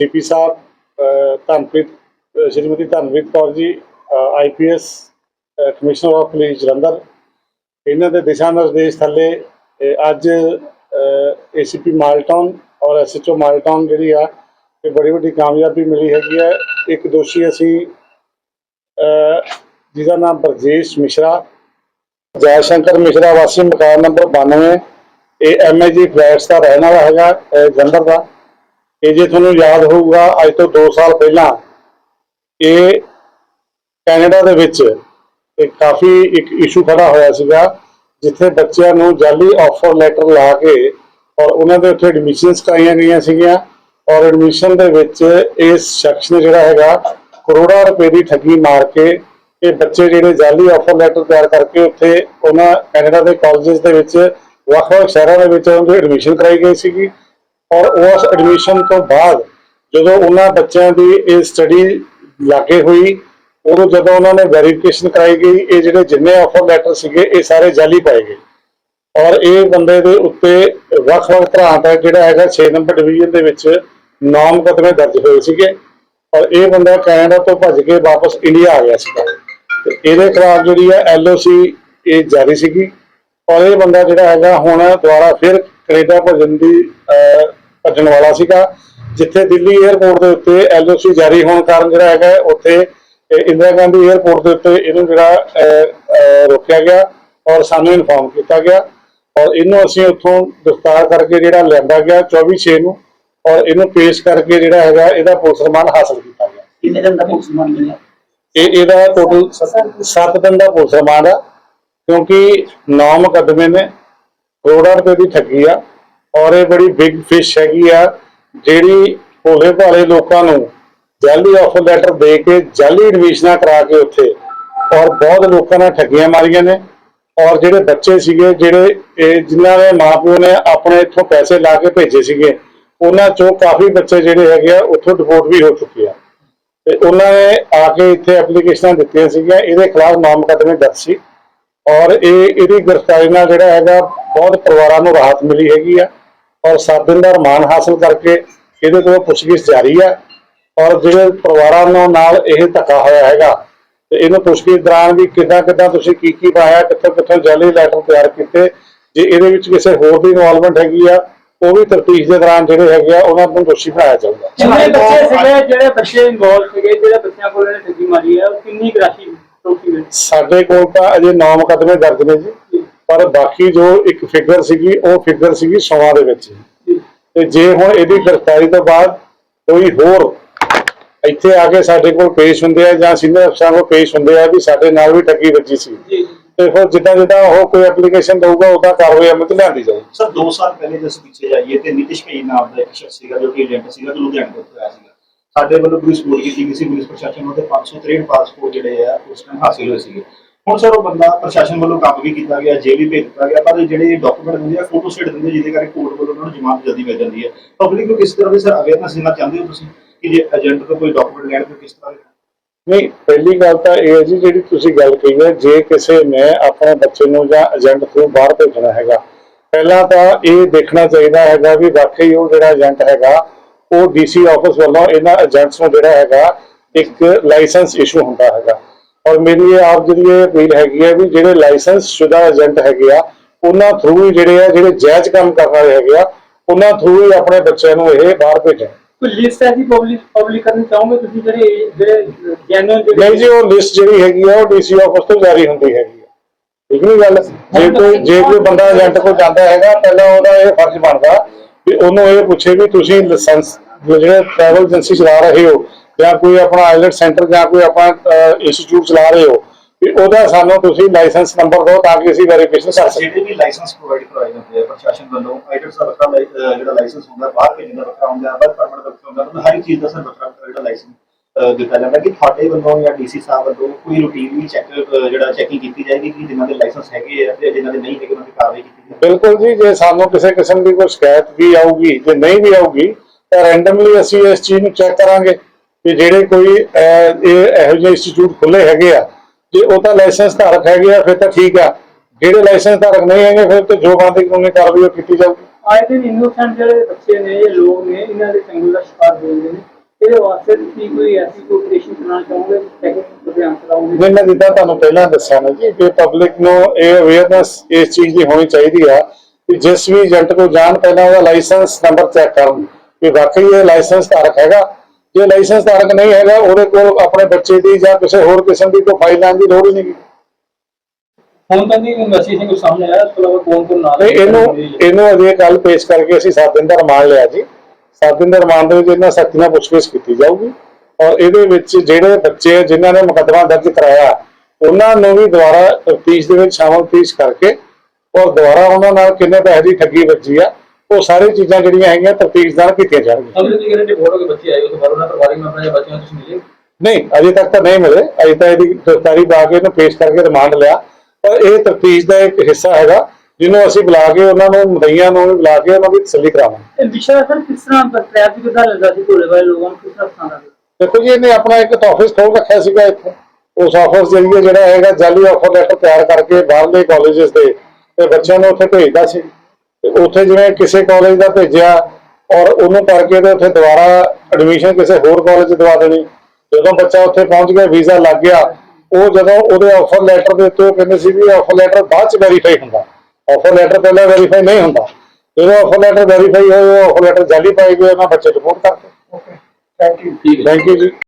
CP ਸਾਹਿਬ, ਅਹ Dhanpreet Shrimati Dhanpreet Kaur ji IPS commissioner of police Jalandhar. ਇਹਨਾਂ ਦੇ ਦਿਸ਼ਾ ਨਿਰਦੇਸ਼ ਥੱਲੇ ਇਹ ਅੱਜ ਏਸੀਪੀ ਮਾਲਟਾਊਨ ਔਰ ਐਸਐਚਓ ਮਾਲਟਾਊਨ ਜਿਹੜੀ ਆ ਇਹ ਬੜੀ ਵੱਡੀ ਕਾਮਯਾਬੀ ਮਿਲੀ ਹੈਗੀ ਹੈ। ਇੱਕ ਦੋਸ਼ੀ ਅਸੀਂ ਜਿਹਦਾ ਨਾਮ ਬਰਜੇਸ਼ ਮਿਸ਼ਰਾ ਜੈ ਸ਼ੰਕਰ ਮਿਸ਼ਰਾ, ਵਾਸੀ ਮਕਾਨ ਨੰਬਰ 92 ਇਹ ਐਮਏਜੀ ਫਲੈਟਸ ਦਾ ਰਹਿਣ ਵਾਲਾ ਹੈਗਾ ਜਲੰਧਰ ਦਾ। ਇਹ ਜੇ ਤੁਹਾਨੂੰ ਯਾਦ ਹੋਊਗਾ, ਅੱਜ ਤੋਂ 2 ਸਾਲ ਪਹਿਲਾਂ ਇਹ ਕੈਨੇਡਾ ਦੇ ਵਿੱਚ ਇੱਕ ਕਾਫੀ ਇੱਕ ਇਸ਼ੂ ਖੜਾ ਹੋਇਆ ਸੀਗਾ, ਜਿੱਥੇ ਬੱਚਿਆਂ ਨੂੰ ਜਾਲੀ ਆਫਰ ਲੈਟਰ ਲਾ ਕੇ ਔਰ ਉਹਨਾਂ ਦੇ ਉੱਥੇ ਐਡਮਿਸ਼ਨਸ ਕਰਾਈਆਂ ਗਈਆਂ ਸੀਗੀਆਂ ਔਰ ਐਡਮਿਸ਼ਨ ਦੇ ਵਿੱਚ ਇਸ ਸ਼ਖਸ ਨੇ ਜਿਹੜਾ ਹੈਗਾ ਕਰੋੜਾਂ ਰੁਪਏ ਦੀ ਠੱਗੀ ਮਾਰ ਕੇ ਇਹ ਬੱਚੇ ਜਿਹੜੇ ਜਾਲੀ ਆਫਰ ਲੈਟਰ ਤਿਆਰ ਕਰਕੇ ਉੱਥੇ ਉਹਨਾਂ ਕੈਨੇਡਾ ਦੇ ਕਾਲਜਸ ਦੇ ਵਿੱਚ ਵੱਖ-ਵੱਖ ਸ਼ਹਿਰਾਂ ਦੇ ਵਿੱਚ ਉਹਨਾਂ ਦੀ ਐਡਮਿਸ਼ਨ ਕਰਾਈ ਗਈ ਸੀਗੀ। ਔਰ ਉਸ ਐਡਮਿਸ਼ਨ ਤੋਂ ਬਾਅਦ ਜਦੋਂ ਉਹਨਾਂ ਬੱਚਿਆਂ ਦੀ ਇਹ ਸਟੱਡੀ ਲਾਗੇ ਹੋਈ, ਉਦੋਂ ਜਦੋਂ ਉਹਨਾਂ ਨੇ ਵੈਰੀਫਿਕੇਸ਼ਨ ਕਰਾਈ ਗਈ, ਇਹ ਜਿਹੜੇ ਜਿੰਨੇ ਆਫਰ ਲੈਟਰ ਸੀਗੇ, ਇਹ ਸਾਰੇ ਜਾਲੀ ਪਾਏ ਗਏ। ਔਰ ਇਹ ਬੰਦੇ ਦੇ ਉੱਤੇ ਵੱਖ-ਵੱਖ ਤਰ੍ਹਾਂ ਦਾ ਜਿਹੜਾ ਹੈਗਾ 6 ਨੰਬਰ ਡਿਵੀਜ਼ਨ ਦੇ ਵਿੱਚ ਨੌ ਮੁਕੱਦਮੇ ਦਰਜ ਹੋਏ ਸੀਗੇ। ਔਰ ਇਹ ਬੰਦਾ ਕੈਨੇਡਾ ਤੋਂ ਭੱਜ ਕੇ ਵਾਪਸ ਇੰਡੀਆ ਆ ਗਿਆ ਸੀਗਾ। ਤੇ ਇਹਦੇ ਖਿਲਾਫ ਜਿਹੜੀ ਹੈ ਐਲਓਸੀ ਇਹ ਜਾਰੀ ਸੀਗੀ। ਔਰ ਇਹ ਬੰਦਾ ਜਿਹੜਾ ਹੈਗਾ ਹੁਣ ਦੁਬਾਰਾ ਫਿਰ ਕੈਨੇਡਾ ਭੱਜਣ ਦੀ ਭੱਜਣ ਵਾਲਾ ਸੀਗਾ ਜਿੱਥੇ ਦਿੱਲੀ 에ਅਰਪੋਰਟ ਦੇ ਉੱਤੇ ਐਲਓਸੀ ਜਾਰੀ ਹੋਣ ਕਾਰਨ ਜਿਹੜਾ ਹੈਗਾ ਉੱਥੇ ਇੰਦਰਾ ਗਾਂਧੀ 에ਅਰਪੋਰਟ ਦੇ ਉੱਤੇ ਇਹਨੂੰ ਜਿਹੜਾ ਰੋਕਿਆ ਗਿਆ ਔਰ ਸਾਨੂੰ ਇਨਫੋਰਮ ਕੀਤਾ ਗਿਆ ਔਰ ਇਹਨੂੰ ਅਸੀਂ ਉੱਥੋਂ ਗ੍ਰਿਫਤਾਰ ਕਰਕੇ ਜਿਹੜਾ ਲਿਆਂਦਾ ਗਿਆ 24 ਛੇ ਨੂੰ ਔਰ ਇਹਨੂੰ ਪੇਸ਼ ਕਰਕੇ ਜਿਹੜਾ ਹੈਗਾ ਇਹਦਾ ਪੁਲਿਸ ਰਿਮਾਂਡ ਹਾਸਲ ਕੀਤਾ ਗਿਆ। ਕਿੰਨੇ ਦਿਨ ਦਾ ਪੁਲਿਸ ਰਿਮਾਂਡ ਮਿਲਿਆ? ਇਹ ਇਹਦਾ ਟੋਟਲ 7 ਦਿਨ ਦਾ ਪੁਲਿਸ ਰਿਮਾਂਡ ਆ ਕਿਉਂਕਿ ਨੌ ਮੁਕੱਦਮੇ ਨੇ ਕਰੋੜਾਂ ਰੁਪਏ ਦੀ ਠੱਗੀ ਆ। ਔਰ ਇਹ ਬੜੀ ਬਿਗ ਫਿਸ਼ ਹੈਗੀ ਆ, ਜਿਹੜੀ ਭੋਲੇ ਭਾਲੇ ਲੋਕਾਂ ਨੂੰ ਜਾਲੀ ਆਫਰ ਲੈਟਰ ਦੇ ਕੇ ਜਾਲੀ ਐਡਮਿਸ਼ਨਾਂ ਕਰਾ ਕੇ ਉੱਥੇ। ਔਰ ਬਹੁਤ ਲੋਕਾਂ ਨਾਲ ਠੱਗੀਆਂ ਮਾਰੀਆਂ ਨੇ। ਔਰ ਜਿਹੜੇ ਬੱਚੇ ਸੀਗੇ, ਜਿਹੜੇ ਇਹ ਜਿਨ੍ਹਾਂ ਦੇ ਮਾਪਿਓ ਨੇ ਆਪਣੇ ਇੱਥੋਂ ਪੈਸੇ ਲਾ ਕੇ ਭੇਜੇ ਸੀਗੇ, ਉਹਨਾਂ ਚੋਂ ਕਾਫੀ ਬੱਚੇ ਜਿਹੜੇ ਹੈਗੇ ਆ, ਉੱਥੋਂ ਡਿਪੋਰਟ ਵੀ ਹੋ ਚੁੱਕੇ ਆ। ਤੇ ਉਹਨਾਂ ਨੇ ਆ ਕੇ ਇੱਥੇ ਐਪਲੀਕੇਸ਼ਨਾਂ ਦਿੱਤੀਆਂ ਸੀਗੀਆਂ। ਇਹਦੇ ਖਿਲਾਫ ਨਾਮ ਦਰਜ ਸੀ। ਔਰ ਇਹ, ਇਹਦੀ ਗ੍ਰਿਫਤਾਰੀ ਨਾਲ ਜਿਹੜਾ ਹੈਗਾ, ਬਹੁਤ ਪਰਿਵਾਰਾਂ ਨੂੰ ਰਾਹਤ ਮਿਲੀ ਹੈਗੀ ਆ। ਔਰ 7 ਦਿਨ ਦਾ ਰਿਮਾਂਡ ਹਾਸਲ ਕਰਕੇ ਇਹਦੇ ਕੋਲ ਪੁੱਛਗਿੱਛ ਜਾਰੀ ਆ ਔਰ ਜਿਹੜੇ ਪਰਿਵਾਰਾਂ ਨੂੰ ਨਾਲ ਇਹ ਧੱਕਾ ਹੋਇਆ ਹੈਗਾ ਤੇ ਇਹਨੂੰ ਪੁੱਛਗਿੱਛ ਦੌਰਾਨ ਵੀ ਕਿੱਦਾਂ ਕਿੱਦਾਂ ਤੁਸੀਂ ਕੀ ਕੀ ਪਾਇਆ ਕਿੱਥੋਂ ਕਿੱਥੋਂ ਜਾਲੀ ਲੈਟਰ ਤਿਆਰ ਕੀਤੇ ਜੇ ਇਹਦੇ ਵਿੱਚ ਕਿਸੇ ਹੋਰ ਦੀ ਇਨਵੋਲਵਮੈਂਟ ਹੈਗੀ ਆ ਉਹ ਵੀ ਤਫਤੀਸ਼ ਦੇ ਦੌਰਾਨ ਜਿਹੜੇ ਹੈਗੇ ਆ ਉਹਨਾਂ ਨੂੰ ਦੋਸ਼ੀ ਬਣਾਇਆ ਜਾਊਗਾ। ਜਿੰਨੇ ਬੱਚੇ ਸੀਗੇ ਜਿਹੜੇ ਬੱਚੇ ਇਨਵੋਲਵ ਸੀਗੇ ਜਿਹੜੇ ਬੱਚਿਆਂ ਕੋਲ ਇਹਨੇ ਠੱਗੀ ਮਾਰੀ ਹੈ ਉਹ ਕਿੰਨੀ ਰਾਸ਼ੀ ਸਾਡੇ ਕੋਲ ਤਾਂ ਅਜੇ 9 ਮੁਕੱਦਮੇ ਦਰਜ ਨੇ ਜੀ। ਪਰ ਬਾਕੀ ਜੋ ਇੱਕ ਫਿਗਰ ਸੀਗੀ ਉਹ ਫਿਗਰ ਸੀਗੀ 100 ਦੇ ਵਿੱਚ। ਤੇ ਜੇ ਹੁਣ ਇਹਦੀ ਗ੍ਰਿਫਤਾਰੀ ਤੋਂ ਬਾਅਦ ਕੋਈ ਹੋਰ ਇੱਥੇ ਆ ਕੇ ਸਾਡੇ ਕੋਲ ਪੇਸ਼ ਹੁੰਦੇ ਆ ਜਾਂ ਸੀਨੀਅਰ ਅਫਸਰਾਂ ਕੋਲ ਪੇਸ਼ ਹੁੰਦੇ ਆ ਵੀ ਸਾਡੇ ਨਾਲ ਵੀ ਠੱਗੀ ਵੱਜੀ ਸੀ। ਤੇ ਫਿਰ ਜਿੱਦਾਂ ਜਿੱਦਾਂ ਉਹ ਕੋਈ ਐਪਲੀਕੇਸ਼ਨ ਦਊਗਾ ਉਦਾਂ ਕਾਰਵਾਈ ਅਮਲ ਚ ਲਿਆਂਦੀ ਜਾਊਗੀ। ਸਰ 2 ਸਾਲ ਪਹਿਲੇ ਜੇ ਅਸੀਂ ਪਿੱਛੇ ਜਾਈਏ ਤੇ ਨਿਤਿਸ਼ ਕਈ ਨਾਮ ਦਾ ਇੱਕ ਸ਼ਖਸ ਸੀਗਾ ਜੋ ਕਿ ਏਜੰਟ ਸੀਗਾ ਜੋ ਲੁਧਿਆਣੇ ਤੋਂ ਆਇਆ ਸੀਗਾ। ਸਾਡੇ ਵੱਲੋਂ ਪੁਲਿਸ ਰਿਪੋਰਟ ਕੀਤੀ ਗਈ ਸੀ ਪੁਲਿਸ ਪ੍ਰਸ਼ਾਸਨ ਨੂੰ ਤੇ 563 ਪਾਸਪੋਰਟ ਜਿਹੜੇ ਆ ਉਸ ਟਾਈਮ ਹਾਸਿਲ ਹੋਏ ਸੀਗੇ। ਹੁਣ ਸਰ ਉਹ ਬੰਦਾ ਪ੍ਰਸ਼ਾਸਨ ਵੱਲੋਂ ਕੰਮ ਵੀ ਕੀਤਾ ਗਿਆ, ਜੇਲ੍ਹ ਵੀ ਭੇਜ ਦਿੱਤਾ ਗਿਆ, ਪਰ ਜਿਹੜੇ ਡਾਕੂਮੈਂਟ ਦਿੰਦੇ ਆ ਫੋਟੋ ਸਟੇਟ ਦਿੰਦੇ ਜਿਹਦੇ ਕਰਕੇ ਕੋਰਟ ਵੱਲੋਂ ਉਹਨਾਂ ਨੂੰ ਜ਼ਮਾਨਤ ਜਲਦੀ ਮਿਲ ਜਾਂਦੀ ਹੈ। ਪਬਲਿਕ ਨੂੰ ਕਿਸ ਤਰ੍ਹਾਂ ਦੀ ਸਰ ਅਵੇਅਰਨੈਸ ਦੇਣਾ ਚਾਹੁੰਦੇ ਹੋ ਤੁਸੀਂ ਕਿ ਜੇ ਏਜੰਟ ਤੋਂ ਕੋਈ ਡਾਕੂਮੈਂਟ ਲੈਣ ਤੋਂ ਕਿਸ ਤਰ੍ਹਾਂ ਦੇ? ਨਹੀਂ, ਪਹਿਲੀ ਗੱਲ ਤਾਂ ਇਹ ਹੈ ਜੀ, ਜਿਹੜੀ ਤੁਸੀਂ ਗੱਲ ਕਹੀ ਹੈ, ਜੇ ਕਿਸੇ ਨੇ ਆਪਣੇ ਬੱਚੇ ਨੂੰ ਜਾਂ ਏਜੰਟ ਤੋਂ ਬਾਹਰ ਭੇਜਣਾ ਹੈਗਾ, ਪਹਿਲਾਂ ਤਾਂ ਇਹ ਦੇਖਣਾ ਚਾਹੀਦਾ ਹੈਗਾ ਵੀ ਵਾਕਈ ਉਹ ਜਿਹੜਾ ਏਜੰਟ ਹੈਗਾ, ਉਹ ਡੀਸੀ ਆਫਿਸ ਵੱਲੋਂ ਇਹਨਾਂ ਏਜੰਟਸ ਨੂੰ ਜਿਹੜਾ ਹੈਗਾ, ਇੱਕ ਲਾਇਸੈਂਸ ਇਸ਼ੂ ਹੁੰਦਾ ਹੈਗਾ। ਔਰ ਮੇਰੀ ਇਹ ਆਪ ਜਿਹੜੀ ਇਹ ਅਪੀਲ ਹੈਗੀ ਹੈ ਵੀ ਜਿਹੜੇ ਲਾਇਸੈਂਸ ਸ਼ੁਦਾ ਏਜੰਟ ਹੈਗੇ ਆ ਉਹਨਾਂ ਥਰੂ ਹੀ ਜਿਹੜੇ ਆ ਜਿਹੜੇ ਜਾਇਜ਼ ਕੰਮ ਕਰਨ ਵਾਲੇ ਹੈਗੇ ਆ ਉਹਨਾਂ ਥਰੂ ਹੀ ਆਪਣੇ ਬੱਚਿਆਂ ਨੂੰ ਇਹ ਬਾਹਰ ਭੇਜਣ। ਕੋਈ ਲਿਸਟ ਐਸੀ ਪਬਲਿਕ ਪਬਲਿਕ ਕਰਨੀ ਚਾਹੋਗੇ ਤੁਸੀਂ ਜਿਹੜੇ ਜਿਹੜੇ ਜੈਨੂਅਨ ਨਹੀਂ ਜੀ ਉਹ ਲਿਸਟ ਜਿਹੜੀ ਹੈਗੀ ਆ ਉਹ ਡੀਸੀ ਆਫਿਸ ਤੋਂ ਜਾਰੀ ਹੁੰਦੀ ਹੈਗੀ ਆ। ਠੀਕ ਨਹੀਂ ਗੱਲ? ਜੇ ਕੋਈ ਜੇ ਕੋਈ ਬੰਦਾ ਏਜੰਟ ਕੋਲ ਜਾਂਦਾ ਹੈਗਾ ਪਹਿਲਾਂ ਉਹਦਾ ਇਹ ਫਰਜ਼ ਬਣਦਾ ਵੀ ਉਹਨੂੰ ਇਹ ਪੁੱਛੇ ਵੀ ਤੁਸੀਂ ਲਾਇਸੈਂਸ ਜਿਹੜੇ ਟਰੈਵਲ ਏਜੰਸੀ ਚਲਾ ਰਹੇ ਹੋ ਜਾਂ ਕੋਈ ਆਪਣਾ ਆਈਲੈਟ ਸੈਂਟਰ ਜਾਂ ਕੋਈ ਆਪਣਾ ਇੰਸਟੀਚਿਊਟ ਚਲਾ ਰਹੇ ਹੋ ਵੀ ਉਹਦਾ ਸਾਨੂੰ ਤੁਸੀਂ ਲਾਇਸੈਂਸ ਨੰਬਰ ਦਿਓ ਤਾਂ ਕਿ ਅਸੀਂ ਵੈਰੀਫਿਕੇਸ਼ਨ ਕਰ ਸਕੀਏ। ਜਿਹੜੇ ਲਾਇਸੈਂਸ ਪ੍ਰੋਵਾਈਡ ਕਰਵਾਏ ਜਾਂਦੇ ਆ ਪ੍ਰਸ਼ਾਸਨ ਵੱਲੋਂ ਆਈਡਰਸ ਦਾ ਵੱਖਰਾ ਜਿਹੜਾ ਲਾਇਸੈਂਸ ਹੁੰਦਾ ਬਾਹਰ ਭੇਜਣ ਦਾ ਵੱਖਰਾ ਹੁੰਦਾ ਵਰਕ ਪਰਮਿਟ ਦਾ ਵੱਖਰਾ ਹੁੰਦਾ ਹਰ ਇੱਕ ਚੀਜ਼ ਦਾ ਸਰ ਵੱਖਰਾ ਜਿਹੜਾ ਲਾਇਸੈਂਸ ਦਿੱਤਾ ਜਾਂਦਾ ਕਿ ਤੁਹਾਡੇ ਵੱਲੋਂ ਜਾਂ ਡੀਸੀ ਸਾਹਿਬ ਵੱਲੋਂ ਕੋਈ ਰੂਟੀਨਲੀ ਚੈੱਕ ਜਿਹੜਾ ਚੈਕਿੰਗ ਕੀਤੀ ਜਾਏਗੀ ਕਿ ਜਿਨ੍ਹਾਂ ਦੇ ਲਾਇਸੈਂਸ ਹੈਗੇ ਆ ਤੇ ਜਿਨ੍ਹਾਂ ਦੇ ਨਹੀਂ ਹੈਗੇ ਉਹਨਾਂ ਦੀ ਕਾਰਵਾਈ ਕੀਤੀ ਜਾਏਗੀ? ਬਿਲਕੁਲ ਜੀ ਜੇ ਸਾਨੂੰ ਕਿਸੇ ਕਿਸਮ ਦੀ ਕੋਈ ਸ਼ਿਕਾਇਤ ਵੀ ਆਊਗੀ ਜੇ ਨਹੀਂ ਵੀ ਆਊਗੀ ਤਾਂ ਰੈਂਡਮਲੀ ਅਸੀਂ ਇਸ ਚੀਜ਼ ਨੂੰ ਚੈੱਕ ਕਰਾਂਗੇ। ਕਿ ਜਿਹੜੇ ਕੋਈ ਇਹ ਇਹੋ ਜਿਹੇ ਇੰਸਟੀਚਿਊਟ ਖੁੱਲੇ ਹੈਗੇ ਆ ਜੇ ਉਹ ਤਾਂ ਲਾਇਸੈਂਸ ਧਾਰਕ ਹੈਗੇ ਆ ਫਿਰ ਤਾਂ ਠੀਕ ਆ। ਜਿਹੜੇ ਲਾਇਸੈਂਸ ਧਾਰਕ ਨਹੀਂ ਹੈਗੇ ਫਿਰ ਤੇ ਜੋ ਬੰਦੀ ਕਾਨੂੰਨੀ ਕਾਰਵਾਈ ਉਹ ਕੀਤੀ ਜਾਊਗੀ। ਆਏ ਦਿਨ ਇਨੋਸੈਂਟ ਜਿਹੜੇ ਬੱਚੇ ਨੇ ਇਹ ਲੋਕ ਨੇ ਇਹਨਾਂ ਦੇ ਚੰਗਲ ਦਾ ਸ਼ਿਕਾਰ ਹੋ ਜਾਂਦੇ ਨੇ। ਇਹਦੇ ਵਾਸਤੇ ਤੁਸੀਂ ਕੋਈ ਐਸੀ ਕੋਈ ਆਪਰੇਸ਼ਨ ਚਲਾਉਣਾ ਚਾਹੋਗੇ ਟੈਕਨੀਕਲ ਅਭਿਆਨ ਚਲਾਓਗੇ ਜਿਵੇਂ ਮੈਂ ਜਿੱਦਾਂ ਤੁਹਾਨੂੰ ਪਹਿਲਾਂ ਦੱਸਿਆ ਨਾ ਜੀ ਕਿ ਪਬਲਿਕ ਨੂੰ ਇਹ ਅਵੇਅਰਨੈਸ ਇਸ ਚੀਜ਼ ਦੀ ਹੋਣੀ ਚਾਹੀਦੀ ਆ ਕਿ ਜਿਸ ਵੀ ਏਜੰਟ ਕੋਲ ਜਾਣ ਪਹਿਲਾਂ ਉਹਦਾ ਲਾਇਸੈਂਸ ਨੰਬਰ ਚੈੱਕ ਕਰਨ। ਕਿ ਵਾਕਈ ਇਹ ਲਾਇਸੈਂਸ ਧਾਰਕ ਹੈਗਾ ਜੇ ਲਾਇਸੈਂਸ ਧਾਰਕ ਨਹੀਂ ਹੈਗਾ ਉਹਦੇ ਕੋਲ ਆਪਣੇ ਬੱਚੇ ਦੀ ਜਾਂ ਕਿਸੇ ਹੋਰ ਕਿਸਮ ਦੀ ਕੋਈ ਫਾਈਲ ਲੈਣ ਦੀ ਲੋੜ ਹੀ ਨਹੀਂ ਹੁਣ ਤੱਕ ਦੀ ਇਨਵੈਸਟੀਗੇਸ਼ਨ ਕੋਈ ਸਾਹਮਣੇ ਆਇਆ ਇਸ ਤੋਂ ਇਲਾਵਾ ਕੌਣ ਕੌਣ ਨਾਲ ਨਹੀਂ ਇਹਨੂੰ ਇਹਨੂੰ ਅਜੇ ਕੱਲ ਪੇਸ਼ ਕਰਕੇ ਅਸੀਂ 7 ਦਿਨ ਦਾ ਰਿਮਾਂਡ ਲਿਆ ਜੀ। 7 ਦਿਨ ਦੇ ਰਿਮਾਂਡ ਦੇ ਵਿੱਚ ਇਹਨਾਂ ਸਖਤੀ ਨਾਲ ਪੁੱਛਗਿੱਛ ਕੀਤੀ ਜਾਊਗੀ। ਔਰ ਇਹਦੇ ਵਿੱਚ ਜਿਹੜੇ ਬੱਚੇ ਜਿਨ੍ਹਾਂ ਨੇ ਮੁਕੱਦਮਾ ਦਰਜ ਕਰਾਇਆ ਉਹਨਾਂ ਨੂੰ ਵੀ ਦੁਬਾਰਾ ਤਫਤੀਸ਼ ਦੇ ਵਿੱਚ ਸ਼ਾਮਲ ਤਫਤੀਸ਼ ਕਰਕੇ ਔਰ ਦੁਬਾਰਾ ਉਹਨਾਂ ਨਾਲ ਕਿੰਨੇ ਪੈਸੇ ਦੀ ਠੱਗੀ ਵੱਜੀ ਆ ਉਹ ਸਾਰੀ ਚੀਜ਼ਾਂ ਜਿਹੜੀਆਂ ਹੈਗੀਆਂ ਤਫਤੀਸ਼ ਨਾਲ ਕੀਤੀਆਂ ਜਾਣਗੀਆਂ। ਅਗਲੇ ਦੀ ਗਰੰਟੀ ਫੋਟੋ ਕੇ ਬੱਚੇ ਆਏ ਉਸ ਤੋਂ ਬਾਅਦ ਉਹਨਾਂ ਪਰਿਵਾਰਿਕ ਮੈਂਬਰਾਂ ਜਾਂ ਬੱਚਿਆਂ ਨੂੰ ਤੁਸੀਂ ਮਿਲੇ? ਨਹੀਂ ਅਜੇ ਤੱਕ ਤਾਂ ਨਹੀਂ ਮਿਲੇ। ਅਜੇ ਤਾਂ ਇਹਦੀ ਗ੍ਰਿਫਤਾਰੀ ਪਾ ਕੇ ਇਹਨੂੰ ਪੇਸ਼ ਕਰਕੇ ਰਿਮਾਂਡ ਲਿਆ। ਪਰ ਇਹ ਤਫਤੀਸ਼ ਦਾ ਇੱਕ ਹਿੱਸਾ ਹੈਗਾ ਜਿਹਨੂੰ ਅਸੀਂ ਬੁਲਾ ਕੇ ਉਹਨਾਂ ਨੂੰ ਮਦਈਆਂ ਨੂੰ ਵੀ ਬੁਲਾ ਕੇ ਉਹਨਾਂ ਦੀ ਤਸੱਲੀ ਕਰਾਵਾਂਗੇ। ਇਹ ਵਿਸ਼ਾ ਸਰ ਕਿਸ ਤਰ੍ਹਾਂ ਪ੍ਰੈਪ ਦੀ ਕਿਦਾਂ ਲੱਗਦਾ ਸੀ ਢੋਲੇ ਵਾਲੇ ਲੋਕਾਂ ਨੂੰ ਕਿਸ ਤਰ੍ਹਾਂ ਆਉਂਦਾ ਦੇਖੋ ਜੀ ਇਹਨੇ ਆਪਣਾ ਇੱਕ ਆਫਿਸ ਖੋਲ ਰੱਖਿਆ ਸੀਗਾ ਇੱਥੇ। ਉਸ ਆਫਿਸ ਜਰੀਏ ਜਿਹੜਾ ਹੈਗਾ ਜਾਲੀ ਆਫਰ ਲੈਟਰ ਤਿਆਰ ਕਰਕੇ ਬਾਹਰਲੇ ਕਾਲਜਸ ਦੇ ਤੇ ਬੱਚਿਆਂ ਨੂੰ ਉੱਥੇ ਭੇਜਦਾ ਸੀ। ਉੱਥੇ ਜਿਵੇਂ ਕਿਸੇ ਕਾਲਜ ਦਾ ਭੇਜਿਆ ਔਰ ਉਹਨੂੰ ਕਰਕੇ ਤੇ ਉੱਥੇ ਦੁਬਾਰਾ ਐਡਮਿਸ਼ਨ ਕਿਸੇ ਹੋਰ ਕਾਲਜ ਦਵਾ ਦੇਣੀ। ਜਦੋਂ ਬੱਚਾ ਉੱਥੇ ਪਹੁੰਚ ਗਿਆ ਵੀਜ਼ਾ ਲੱਗ ਗਿਆ ਉਹ ਜਦੋਂ ਉਹਦੇ ਆਫਰ ਲੈਟਰ ਦੇ ਉੱਤੇ ਕਹਿੰਦੇ ਸੀ ਵੀ ਆਫਰ ਲੈਟਰ ਬਾਅਦ ਚ ਵੈਰੀਫਾਈ ਹੁੰਦਾ। ਆਫਰ ਲੈਟਰ ਪਹਿਲਾਂ ਵੈਰੀਫਾਈ ਨਹੀਂ ਹੁੰਦਾ। ਜਦੋਂ ਆਫਰ ਲੈਟਰ ਵੈਰੀਫਾਈ ਹੋਇਆ ਉਹ ਆਫਰ ਲੈਟਰ ਜਾਲੀ ਪਾਈ ਗਏ ਉਹਨਾਂ ਬੱਚੇ ਰਿਪੋਰਟ ਕਰਤੇ ਥੈਂਕ ਯੂ ਥੈਂਕ ਯੂ ਜੀ।